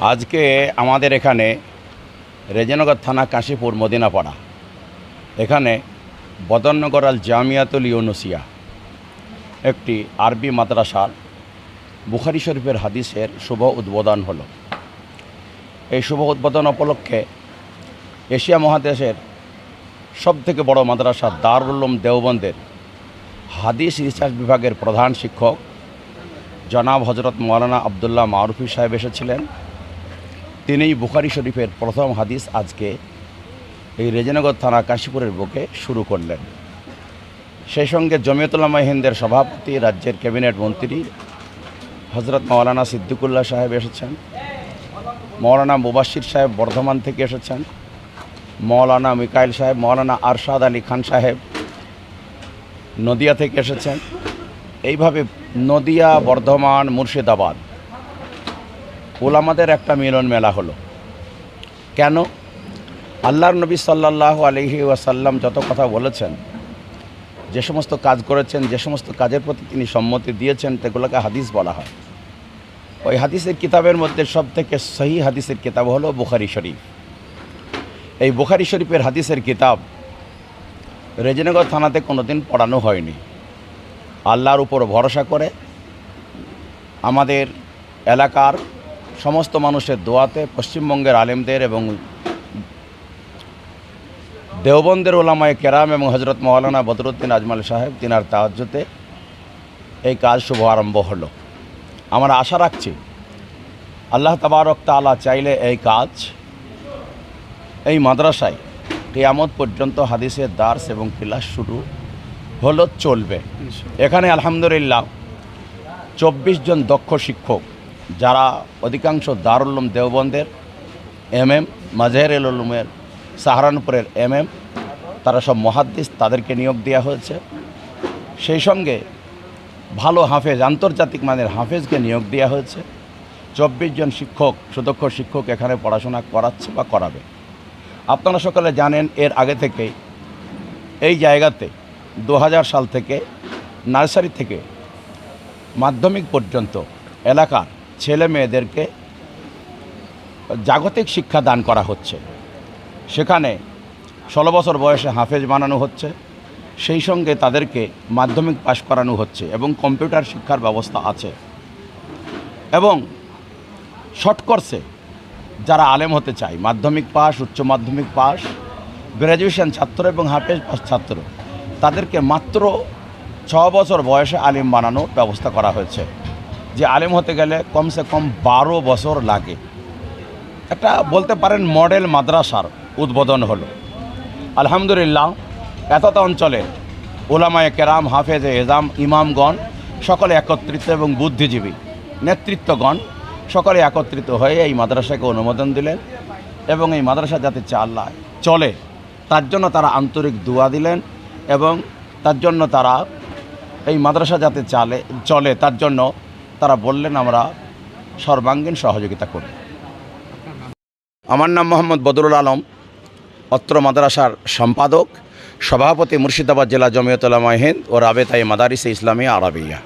আজকে আমাদের এখানে রেজনগর থানা, কাশীপুর, মদিনাপাড়া। এখানে বদননগর আল জামিয়াতুল ইউনুসিয়া, একটি আরবি মাদ্রাসার বুখারি শরীফের হাদিসের শুভ উদ্বোধন হলো। এই শুভ উদ্বোধন উপলক্ষে এশিয়া মহাদেশের সবথেকে বড় মাদ্রাসা দারুল উলুম দেওবন্দের হাদিস রিসার্চ বিভাগের প্রধান শিক্ষক জনাব হজরত মৌলানা আবদুল্লাহ মারুফি সাহেব এসেছিলেন। তিনিই বুখারি শরীফের প্রথম হাদিস আজকে এই রেজনগর থানা কাশীপুরের বুকে শুরু করলেন। সেই সঙ্গে জমিয়তুল্লামা হিন্দের সভাপতি, রাজ্যের ক্যাবিনেট মন্ত্রী হজরত মৌলানা সিদ্দিকুল্লাহ সাহেব এসেছেন মৌলানা মুবাসির সাহেব বর্ধমান থেকে এসেছেন মৌলানা মিকাইল সাহেব মৌলানা আরশাদ আলী খান সাহেব নদিয়া থেকে এসেছেন। এইভাবে নদিয়া, বর্ধমান, মুর্শিদাবাদ ওলামাদের একটা মিলন মেলা হলো। কেন? আল্লাহর নবী সাল্লাহ আলহি ওয়াসাল্লাম যত কথা বলেছেন, যে সমস্ত কাজ করেছেন, যে সমস্ত কাজের প্রতি তিনি সম্মতি দিয়েছেন, সেগুলোকে হাদিস বলা হয়। ওই হাদিসের কিতাবের মধ্যে সব থেকে সহি হাদিসের কিতাব হলো বুখারি শরীফ। এই বুখারি শরীফের হাদিসের কিতাব রেজনগর থানাতে কোনোদিন পড়ানো হয়নি। আল্লাহর উপর ভরসা করে আমাদের এলাকার সমস্ত মানুষের দোয়াতে পশ্চিমবঙ্গের আলেমদের এবং দেওবন্দের ওলামায় কেরাম এবং হজরত মৌলানা বদরুদ্দিন আজমাল সাহেব তিনার তাহাজ্যতে এই কাজ শুভ আরম্ভ হলো। আমরা আশা রাখছি আল্লাহ তাবারক তালা চাইলে এই কাজ এই মাদ্রাসায় কেয়ামত পর্যন্ত হাদিসের দার্স এবং ক্লাস শুরু হলো চলবে। এখানে আলহামদুলিল্লাহ চব্বিশ জন দক্ষ শিক্ষক যারা অধিকাংশ দারুল্লুম দেওবন্দের এম এম মাজহের উলুমের সাহারানপুরের এম এম তারা সব মহাদ্দিস, তাদেরকে নিয়োগ দেওয়া হয়েছে। সেই সঙ্গে ভালো হাফেজ, আন্তর্জাতিক মানের হাফেজকে নিয়োগ দেওয়া হয়েছে। চব্বিশ জন শিক্ষক, সুদক্ষ শিক্ষক এখানে পড়াশোনা করাচ্ছে বা করাবে। আপনারা সকলে জানেন, এর আগে থেকে এই জায়গাতে দু হাজার সাল থেকে নার্সারি থেকে মাধ্যমিক পর্যন্ত এলাকার ছেলে মেয়েদেরকে জাগতিক শিক্ষা দান করা হচ্ছে। সেখানে ষোলো বছর বয়সে হাফেজ বানানো হচ্ছে। সেই সঙ্গে তাদেরকে মাধ্যমিক পাশ করানো হচ্ছে এবং কম্পিউটার শিক্ষার ব্যবস্থা আছে। এবং শর্ট কোর্সে যারা আলেম হতে চায়, মাধ্যমিক পাশ, উচ্চ মাধ্যমিক পাশ গ্র্যাজুয়েশন ছাত্র এবং হাফেজ পাস ছাত্র, তাদেরকে মাত্র ছ বছর বয়সে আলিম বানানোর ব্যবস্থা করা হয়েছে। যে আলেম হতে গেলে কমসে কম বারো বছর লাগে। একটা বলতে পারেন মডেল মাদ্রাসার উদ্বোধন হলো। আলহামদুলিল্লাহ, এতটা অঞ্চলে ওলামায়ে কেরাম, হাফেজ এজাম, ইমামগণ সকলে একত্রিত এবং বুদ্ধিজীবী, নেতৃত্বগণ সকলে একত্রিত হয়ে এই মাদ্রাসাকে অনুমোদন দিলেন এবং এই মাদ্রাসা যাতে চাল্লায় চলে, তার জন্য তারা আন্তরিক দোয়া দিলেন এবং তার জন্য তারা এই মাদ্রাসা যাতে চালে, চলে, তার জন্য তারা বললেন, আমরা সর্বাঙ্গীন সহযোগিতা করি। আমার নাম মোহাম্মদ বদরুল আলম, অত্র মাদ্রাসার সম্পাদক, সভাপতি মুর্শিদাবাদ জেলা জমিয়তলা হিন্দ ও রাবেতাই মাদারিসে ইসলামী আরবিয়া।